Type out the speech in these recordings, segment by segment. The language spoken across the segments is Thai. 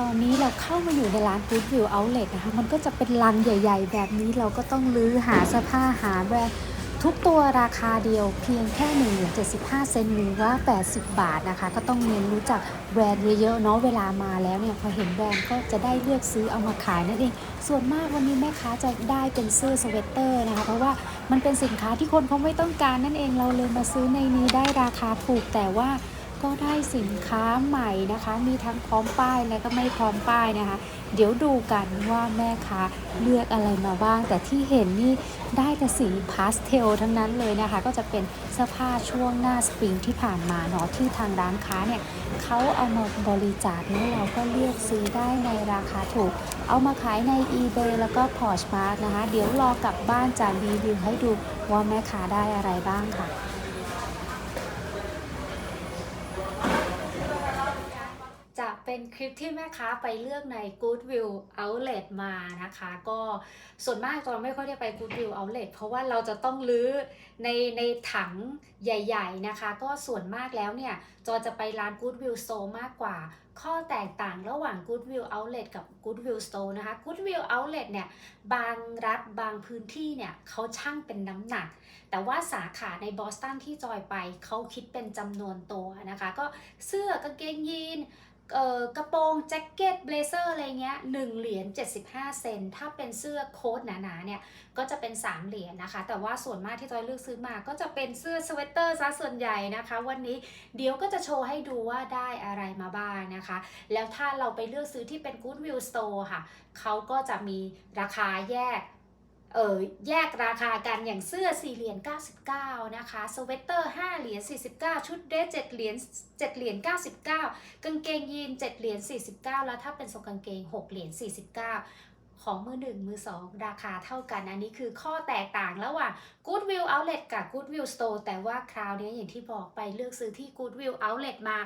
ตอนนี้เราเข้ามาอยู่ในร้าน Good View Outlet นะคะ มันก็จะเป็นลังใหญ่ ๆ แบบนี้เราก็ต้องลื้อหาเสื้อผ้าหาแบรนด์ทุกตัวราคาเดียวเพียงแค่1เหรียญ75 เซนหรือว่า 80 บาทนะคะ ก็ต้องเรียนรู้จักแบรนด์เยอะๆเนาะเวลามาแล้วเนี่ยพอเห็นแบรนด์ก็จะได้เลือกซื้อเอามาขายนั่นเอง ส่วนมากวันนี้แม่ค้าจะได้เป็นเสื้อสเวตเตอร์นะคะ เพราะว่ามันเป็นสินค้าที่คนเขาไม่ต้องการนั่นเองเราเลยมาซื้อในนี้ได้ราคาถูกแต่ว่า ก็ได้สินค้าใหม่นะคะ มีทั้งพร้อมป้ายและก็ไม่พร้อมป้ายนะคะ เดี๋ยวดูกันว่าแม่ค้าเลือกอะไรมาบ้าง แต่ที่เห็นนี่ได้แต่สีพาสเทลทั้งนั้นเลยนะคะ ก็จะเป็นเสื้อผ้าช่วงหน้าสปริงที่ผ่านมาเนาะที่ทางร้านค้าเนี่ยเขาเอามาบริจาคแล้วเราก็เลือกซื้อได้ในราคาถูก เอามาขายใน eBay แล้วก็ Poshmark นะคะ เดี๋ยวรอกลับบ้านจะรีวิวให้ดูว่าแม่ค้าได้อะไรบ้างค่ะ คลิปที่แม่ค้าไปเลือกใน Goodwill Outlet มานะคะ ก็ส่วนมากจอนไม่ค่อยได้ไป Goodwill Outlet เพราะว่าเราจะต้องลื้อในในถังใหญ่ๆนะคะ ก็ส่วนมากแล้วเนี่ย จอจะไปร้าน Goodwill Store มากกว่า ข้อแตกต่างระหว่าง Goodwill Outlet กับ Goodwill Store นะคะ Goodwill Outlet เนี่ย บางรัฐบางพื้นที่เนี่ยเขาช่างเป็นน้ำหนัก แต่ว่าสาขาในบอสตันที่จอยไปเขาคิดเป็นจำนวนตัวนะคะ ก็เสื้อกางเกงยีน กระโปรงแจ็คเก็ตเบลเซอร์อะไรเงี้ย1เหรียญ75 เซนถ้าเป็นเสื้อโค้ทหนาๆเนี่ยก็จะเป็น 3 เหรียญนะคะ แต่ว่าส่วนมากที่จอยเลือกซื้อมาก็จะเป็นเสื้อสเวตเตอร์ซะส่วนใหญ่นะคะ วันนี้เดี๋ยวก็จะโชว์ให้ดูว่าได้อะไรมาบ้างนะคะ แล้วถ้าเราไปเลือกซื้อที่เป็น Goodwill Store ค่ะเขาก็จะมีราคาแยก เออแยกราคากันอย่างเสื้อ4เหรียญ99 นะคะสเวตเตอร์ 5 เหรียญ49 ชุดเดรส7เหรียญ7เหรียญ99 กางเกงยีน 7 เหรียญ49 แล้วถ้าเป็นทรงกางเกง 6 เหรียญ49ของมือ1มือ2ราคาเท่ากัน อันนี้คือข้อแตกต่างระหว่าง Goodwill Outlet กับ Goodwill Store แต่ว่าคราวนี้อย่างที่บอกไปเลือกซื้อที่ Goodwill Outlet มา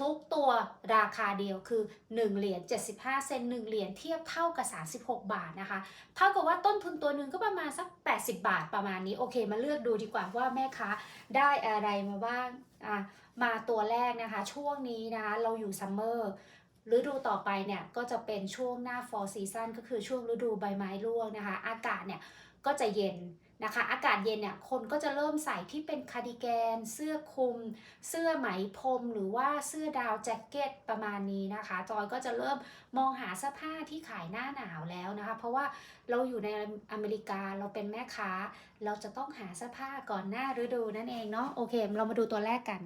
ทุกตัวราคาเดียวคือ 1 เหรียญ75 เซน1เหรียญเทียบเท่ากับ 36 บาทนะคะ เท่ากับว่าต้นทุนตัวหนึ่งก็ประมาณสัก 80 บาทประมาณนี้ โอเค มาเลือกดูดีกว่าว่าแม่ค้าได้อะไรมาบ้างอะมาตัวแรกนะคะ ช่วงนี้นะคะเราอยู่ซัมเมอร์ฤดูต่อไปเนี่ยก็จะเป็นช่วงหน้า fall season ก็คือช่วงฤดูใบไม้ร่วงนะคะ อากาศเนี่ยก็จะเย็น นะคะ อากาศเย็นเนี่ยคนก็จะเริ่มใส่ที่เป็นคาร์ดิแกน เสื้อคลุม เสื้อไหมพรม หรือว่าเสื้อดาวแจ็คเก็ตประมาณนี้นะคะ จอยก็จะเริ่มมองหาเสื้อผ้าที่ขายหน้าหนาวแล้วนะคะ เพราะว่าเราอยู่ในอเมริกาเราเป็นแม่ค้า เราจะต้องหาเสื้อผ้าก่อนหน้าฤดูนั่นเองเนาะโอเค เรามาดูตัวแรกกัน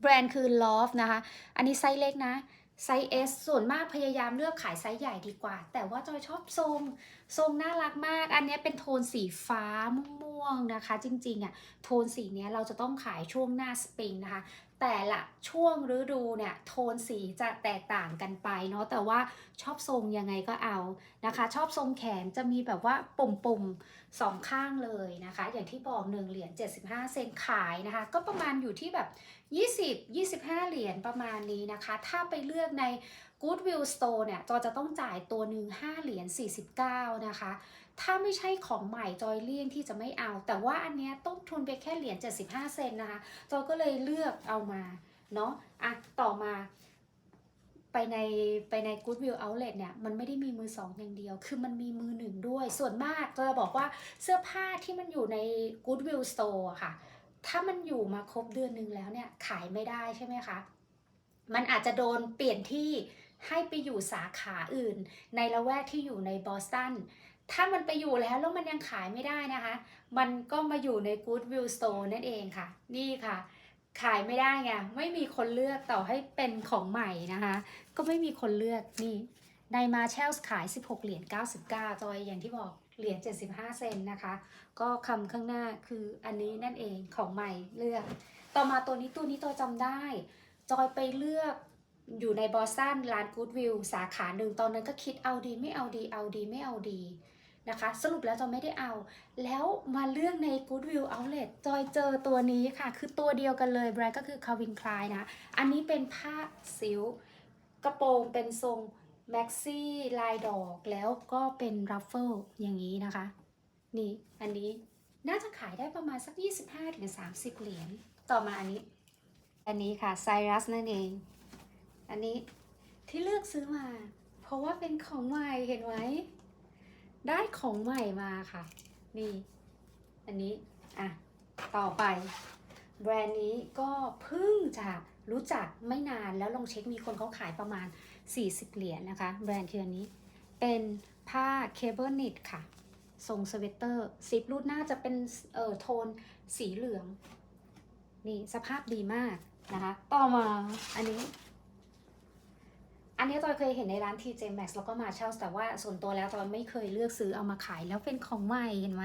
แบรนด์คือ Love นะคะ อันนี้ไซส์เล็กนะ ไซส์ S ส่วนมากพยายามเลือกขายไซส์ใหญ่ดีกว่า แต่ว่าจอยชอบทรง ทรงน่ารักมาก อันนี้เป็นโทนสีฟ้าม่วงนะคะ จริงๆอะ โทนสีเนี้ยเราจะต้องขายช่วงหน้าสปริงนะคะ แต่ละช่วงฤดูเนี่ยโทนสีจะแตกต่างกันไปเนาะแต่ว่าชอบทรงยังไงก็เอานะคะ ชอบทรงแขนจะมีแบบว่าปุ่มๆสองข้างเลยนะคะ อย่างที่บอก1เหรียญ75 เซนขายนะคะ ก็ประมาณอยู่ที่แบบ 20 25 เหรียญประมาณนี้นะคะ ถ้าไปเลือกใน Goodwill Store เนี่ยจอจะต้องจ่ายตัวหนึ่ง5เหรียญ49 นะคะ ถ้าไม่ใช่ของใหม่จอยเลี่ยงที่จะไม่เอา แต่ว่าอันเนี้ยต้นทุนไปแค่เหรียญ75 เซนนะคะจอยก็เลยเลือกเอามาเนาะอะต่อมาไปในไปใน Goodwill Outlet เนี่ยมันไม่ได้มีมือสองอย่างเดียว คือมันมีมือหนึ่งด้วย ส่วนมากจะบอกว่าเสื้อผ้าที่มันอยู่ใน Goodwill Store ค่ะ ถ้ามันอยู่มาครบเดือนหนึ่งแล้วเนี่ยขายไม่ได้ใช่ไหมคะ มันอาจจะโดนเปลี่ยนที่ ให้ไปอยู่สาขาอื่น ในละแวกที่อยู่ในบอสตัน ถ้ามันไปอยู่แล้วแล้วมันยังขายไม่ได้นะคะ มันก็มาอยู่ใน Goodwill Store นั่นเองค่ะ นี่ค่ะ ขายไม่ได้ไง ไม่มีคนเลือกต่อให้เป็นของใหม่นะคะ ก็ไม่มีคนเลือกนี่ในมาเชลส์ขาย 16 เหรียญ 99 จอยอย่างที่บอกเหรียญ 75 เซนนะคะ ก็คำข้างหน้าคืออันนี้นั่นเองของใหม่เลือก ต่อมาตัวนี้ตัวนี้จอยจำได้ จอยไปเลือก อยู่ในบอสตันร้านกูดวิวสาขาหนึ่งตอนนั้นก็คิดเอาดีไม่เอาดีเอาดีไม่เอาดีนะคะ สรุปแล้วจอยไม่ได้เอา แล้วมาเลือกใน Goodwill Outlet จอยเจอตัวนี้ค่ะ คือตัวเดียวกันเลยแบรนด์ก็คือ Calvin Klein นะ อันนี้เป็นผ้าซิลกระโปรงเป็นทรงแม็กซี่ลายดอกแล้วก็เป็นรัฟเฟิลอย่างนี้นะคะ นี่อันนี้น่าจะขายได้ประมาณสัก 25-30 เหรียญ ต่อมาอันนี้ อันนี้ค่ะไซรัสนั่นเอง อันนี้ที่เลือกซื้อมา เพราะว่าเป็นของใหม่เห็นไหมได้ของใหม่มาค่ะ นี่ อันนี้ อะ ต่อไป แบรนด์นี้ก็เพิ่งจะรู้จักไม่นานแล้วลองเช็คมีคนเขาขายประมาณ 40 เหรียญนะคะ แบรนด์คืออันนี้ เป็นผ้าเคเบิลนิดค่ะ ทรงสเวตเตอร์ซิปรูดหน้าจะเป็นเอ่อโทนสีเหลือง นี่สภาพดีมากนะคะ ต่อมาอันนี้ นนี้จอยเคยเห็นในร้าน TJ Maxx แล้วก็มาเช่าแต่ว่าส่วนตัวแล้วจอยไม่เคยเลือกซื้อเอามาขาย แล้วเป็นของใหม่เห็นไหม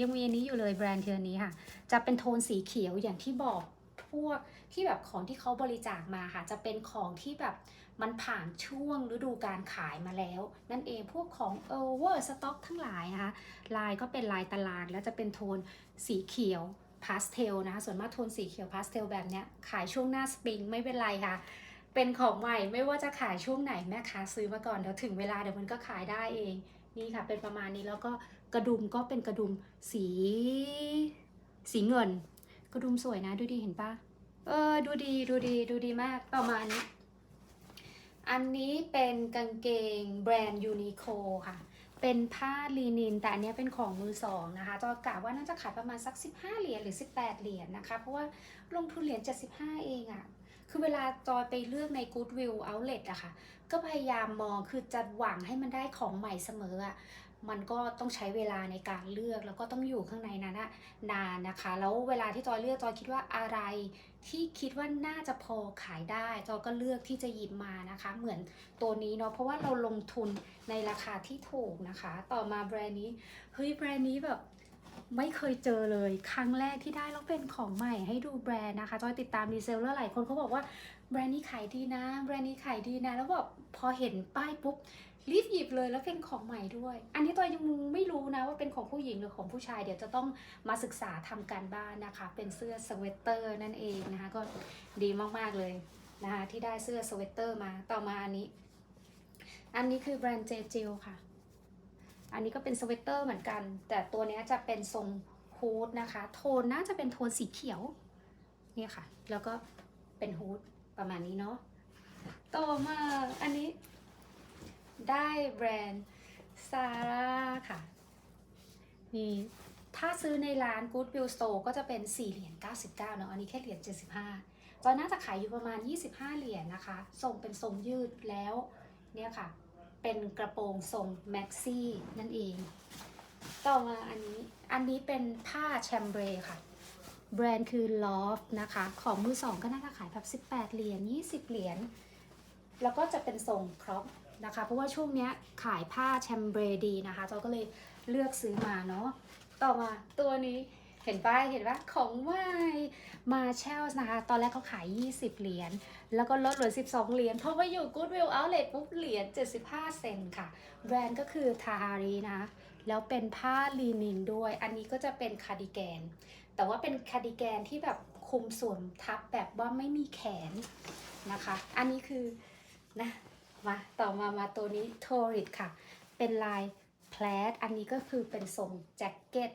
ยังมีอันนี้อยู่เลยแบรนด์เทือนี้ค่ะ จะเป็นโทนสีเขียวอย่างที่บอกพวกที่แบบของที่เขาบริจาคมาค่ะ จะเป็นของที่แบบมันผ่านช่วงฤดูการขายมาแล้ว นั่นเองพวกของ over stock ทั้งหลายนะคะลายก็เป็นลายตลาดแล้วจะเป็นโทนสีเขียวพาสเทลนะคะส่วนมากโทนสีเขียวพาสเทลแบบเนี้ยขายช่วงหน้าสปริงไม่เป็นไรค่ะ เป็นของใหม่ไม่ว่าจะขายช่วงไหนแม่ค้าซื้อมาก่อนเดี๋ยวถึงเวลาเดี๋ยวมันก็ขายได้เองนี่ค่ะเป็นประมาณนี้แล้วก็กระดุมก็เป็นกระดุมสีสีเงิน กระดุมสวยนะดูดีเห็นปะเออดูดีดูดีดูดีมากประมาณนี้อันนี้เป็นกางเกงแบรนด์ยูนิโคค่ะ เป็นผ้าลีนิน แต่อันนี้เป็นของมือสองนะคะจอกะว่าน่าจะขายประมาณสัก 15 เหรียญหรือ 18 เหรียญนะคะ เพราะว่าลงทุนเหรียญ75 เองอะ่ะ คือเวลาจอยไปเลือกใน Goodwill Outlet อะค่ะ ก็พยายามมองคือจะหวังให้มันได้ของใหม่เสมออะมันก็ต้องใช้เวลาในการเลือกแล้วก็ต้องอยู่ข้างในนั้นนานนะคะ แล้วเวลาที่จอยเลือกจอยคิดว่าอะไรที่คิดว่าน่าจะพอขายได้ จอยก็เลือกที่จะหยิบมานะคะ เหมือนตัวนี้เนาะเพราะว่าเราลงทุนในราคาที่ถูกนะคะ ต่อมาแบรนด์นี้เฮ้ยแบรนด์นี้แบบ ไม่เคยเจอเลย ครั้งแรกที่ได้แล้วเป็นของใหม่ให้ดูแบรนด์นะคะจอยติดตามรีเซลเลอร์หลายคนเขาบอกว่าแบรนด์นี้ขายดีนะ แบรนด์นี้ขายดีนะ แล้วแบบพอเห็นป้ายปุ๊บรีบหยิบเลยแล้วเป็นของใหม่ด้วย อันนี้ตัวยังไม่รู้นะว่าเป็นของผู้หญิงหรือของผู้ชาย เดี๋ยวจะต้องมาศึกษาทำการบ้านนะคะ เป็นเสื้อสเวตเตอร์นั่นเองนะคะ ก็ดีมากๆเลยนะคะที่ได้เสื้อสเวตเตอร์มาต่อมาอันนี้ อันนี้คือแบรนด์เจจิลค่ะ อันนี้ก็เป็นสเวตเตอร์เหมือนกัน แต่ตัวนี้จะเป็นทรงฮูดนะคะ โทนน่าจะเป็นโทนสีเขียวเนี่ยค่ะ แล้วก็เป็นฮูดประมาณนี้เนาะต่อมาอันนี้ได้แบรนด์ซาร่าค่ะนี่ถ้าซื้อในร้าน Goodwill Store ก็จะเป็น 4 เหรียญ 99 เนาะ อันนี้แค่เหรียญ 75ตอนน่าจะขายอยู่ประมาณ 25 เหรียญนะคะ ทรงเป็นทรงยืดแล้ว เนี่ยค่ะ เป็นกระโปรงทรงแม็กซี่นั่นเอง ต่อมาอันนี้ อันนี้เป็นผ้าแชมเบรค่ะ แบรนด์คือ Loft นะคะ ของมือสองก็น่าจะขายแบบ18 เหรียญ 20 เหรียญ แล้วก็จะเป็นทรงครอปนะคะ เพราะว่าช่วงเนี้ยขายผ้าแชมเบรดีนะคะเราก็เลยเลือกซื้อมาเนาะ ต่อมาตัวนี้ เห็นป้ายเห็นว่าของใหม่มาเชลนะคะ ตอนแรกเขาขาย 20 เหรียญ แล้วก็ลดเหลือ 12 เหรียญ เพราะว่าอยู่ Goodwill Outlet ปุ๊บเหรียญ 75 เซนค่ะ แบรนด์ก็คือทาฮารีนะ แล้วเป็นผ้าลีนินด้วย อันนี้ก็จะเป็นคาร์ดิแกน แต่ว่าเป็นคาร์ดิแกนที่แบบคลุมส่วนทับแบบว่าไม่มีแขนนะคะ อันนี้คือนะมาต่อมามาตัวนี้โทริดค่ะ เป็นลายแพลดอันนี้ก็คือเป็นทรงแจ็คเก็ต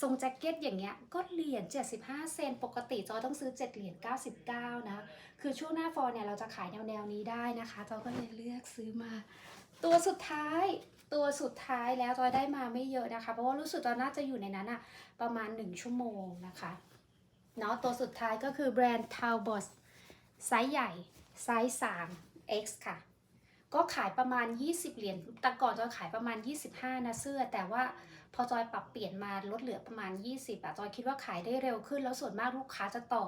ทรงแจ็คเก็ตอย่างเงี้ยก็เหรียญ75 เซนปกติจอยต้องซื้อ7เหรียญ99 นะ คือช่วงหน้าฟอร์เนี่ยเราจะขายแนวแนวนี้ได้นะคะจอยก็เลยเลือกซื้อมา ตัวสุดท้ายตัวสุดท้ายแล้วจอยได้มาไม่เยอะนะคะ เพราะว่ารู้สึกตอนน่าจะอยู่ในนั้นอะประมาณ 1 ชั่วโมงนะคะเนาะตัวสุดท้ายก็คือแบรนด์ t a l b o t ไซส์ใหญ่ ไซส์ 3 X ค่ะ ก็ขายประมาณ 20 เหรียญแต่ก่อนจอยขายประมาณ 25 นะเสื้อ แต่ว่า พอจอยปรับเปลี่ยนมาลดเหลือประมาณ 20อะจอยคิดว่าขายได้เร็วขึ้น แล้วส่วนมากลูกค้าจะต่อ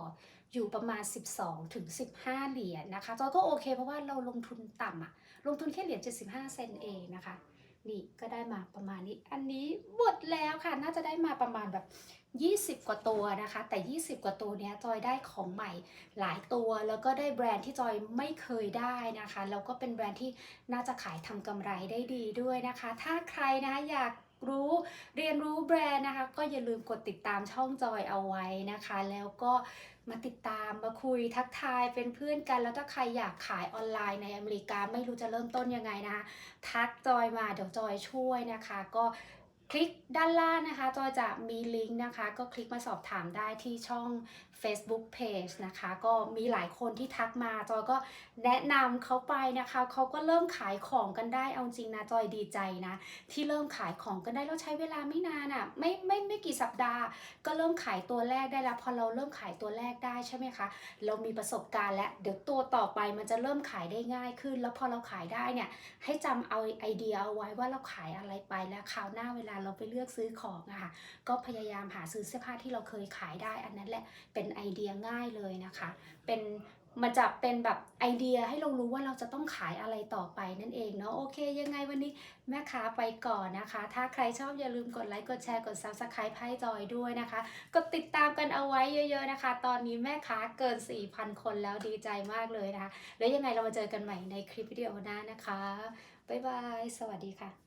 อยู่ประมาณ 12ถึง15 เหรียญนะคะ จอยก็โอเคเพราะว่าเราลงทุนต่ำอะลงทุนแค่เหรียญ75 เซนเองนะคะ นี่ก็ได้มาประมาณนี้ อันนี้หมดแล้วค่ะ น่าจะได้มาประมาณแบบ20 กว่าตัวนะคะ แต่ 20 กว่าตัวเนี้ยจอยได้ของใหม่หลายตัว แล้วก็ได้แบรนด์ที่จอยไม่เคยได้นะคะ แล้วก็เป็นแบรนด์ที่น่าจะขายทำกำไรได้ดีด้วยนะคะ ถ้าใครนะคะอยาก รู้เรียนรู้แบรนด์นะคะ ก็อย่าลืมกดติดตามช่องจอยเอาไว้นะคะ แล้วก็มาติดตามมาคุยทักทายเป็นเพื่อนกัน แล้วถ้าใครอยากขายออนไลน์ในอเมริกาไม่รู้จะเริ่มต้นยังไงนะคะทักจอยมาเดี๋ยวจอยช่วยนะคะ ก็ คลิกด้านล่างนะคะจอยจะมีลิงก์นะคะ ก็คลิกมาสอบถามได้ที่ช่อง Facebook Page นะคะ ก็มีหลายคนที่ทักมาจอยก็แนะนำเขาไปนะคะเขาก็เริ่มขายของกันได้เอาจริงนะจอยดีใจนะ ที่เริ่มขายของกันได้แล้วใช้เวลาไม่นานอะ่ะไม่ไม่ไม่กี่สัปดาห์ ก็เริ่มขายตัวแรกได้แล้วพอเราเริ่มขายตัวแรกได้ใช่ไหมคะเรามีประสบการณ์แล้วเดี๋ยวตัวต่อไปมันจะเริ่มขายได้ง่ายขึ้น แล้วพอเราขายได้เนี่ยให้จำเอาไอเดียเอาไว้ว่าเราขายอะไรไปแล้วคราวหน้าเวลาเราไปเลือกซื้อของอะค่ะ ก็พยายามหาซื้อเสื้อผ้าที่เราเคยขายได้ อันนั้นแหละเป็นไอเดียง่ายเลยนะคะ เป็นมันจะเป็นแบบไอเดียให้เรารู้ว่าเราจะต้องขายอะไรต่อไปนั่นเองเนาะโอเค ยังไงวันนี้แม่ค้าไปก่อนนะคะ ถ้าใครชอบอย่าลืมกดไลค์กดแชร์กด subscribe ให้จอยด้วยนะคะ กดติดตามกันเอาไว้เยอะ ๆนะคะ ตอนนี้แม่ค้าเกิน 4,000 คนแล้วดีใจมากเลยนะคะ แล้วยังไงเรามาเจอกันใหม่ในคลิปวิดีโอหน้านะคะบ๊ายบายสวัสดีค่ะ